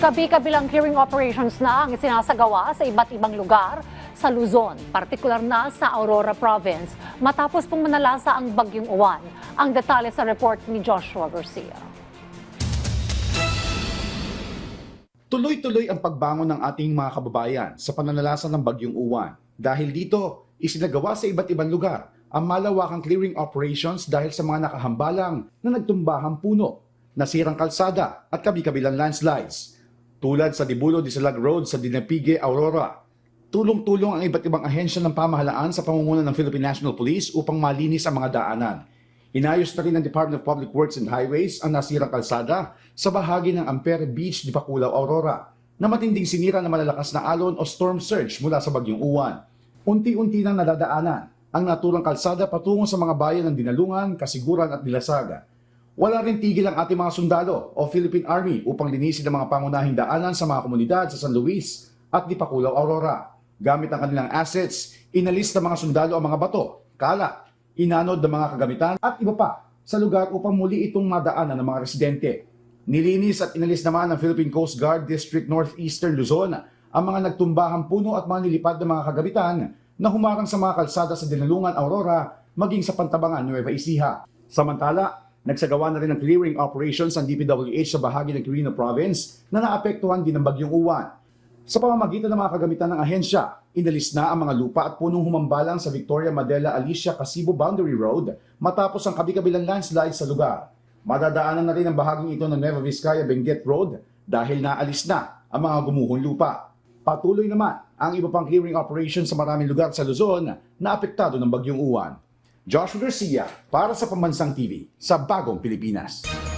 Kabi-kabilang clearing operations na ang isinasagawa sa iba't ibang lugar sa Luzon, partikular na sa Aurora Province, matapos pong manalasa ang bagyong uwan. Ang detalye sa report ni Joshua Garcia. Tuloy-tuloy ang pagbangon ng ating mga kababayan sa pananalasa ng bagyong uwan. Dahil dito, isinagawa sa iba't ibang lugar ang malawakang clearing operations dahil sa mga nakahambalang na nagtumbahang puno, nasirang kalsada at kabi-kabilang landslides. Tulad sa Dibulo Disalag Road sa Dinapige, Aurora. Tulong-tulong ang iba't ibang ahensya ng pamahalaan sa pamumuno ng Philippine National Police upang malinis ang mga daanan. Inayos na rin ng Department of Public Works and Highways ang nasirang kalsada sa bahagi ng Ampere Beach, Dipakulaw, Aurora na matinding sinira ng malalakas na alon o storm surge mula sa bagyong uwan. Unti-unti nang nadadaanan ang naturang kalsada patungo sa mga bayan ng Dinalungan, Kasiguran at Dilasaga. Wala rin tigil ang ating mga sundalo o Philippine Army upang linisin ang mga pangunahing daanan sa mga komunidad sa San Luis at Dipakulaw, Aurora. Gamit ang kanilang assets, inalis ng mga sundalo ang mga bato, kalat, inanod ng mga kagamitan at iba pa sa lugar upang muli itong madaanan ng mga residente. Nilinis at inalis naman ng Philippine Coast Guard District Northeastern Luzon ang mga nagtumbahang puno at mga nilipad ng mga kagamitan na humarang sa mga kalsada sa Dinalungan, Aurora, maging sa Pantabangan, Nueva Ecija. Samantala, nagsagawa na rin ng clearing operations ang DPWH sa bahagi ng Quirino Province na naapektuhan din ng bagyong uwan. Sa pamamagitan ng mga kagamitan ng ahensya, inalis na ang mga lupa at punong humambalang sa Victoria Madela Alicia Casibo Boundary Road matapos ang kabi-kabilang landslide sa lugar. Madadaanan na rin ang bahaging ito ng Nueva Vizcaya Benguet Road dahil naalis na ang mga gumuhong lupa. Patuloy naman ang iba pang clearing operation sa maraming lugar sa Luzon na apektado ng bagyong uwan. Joshua Garcia para sa Pambansang TV sa Bagong Pilipinas.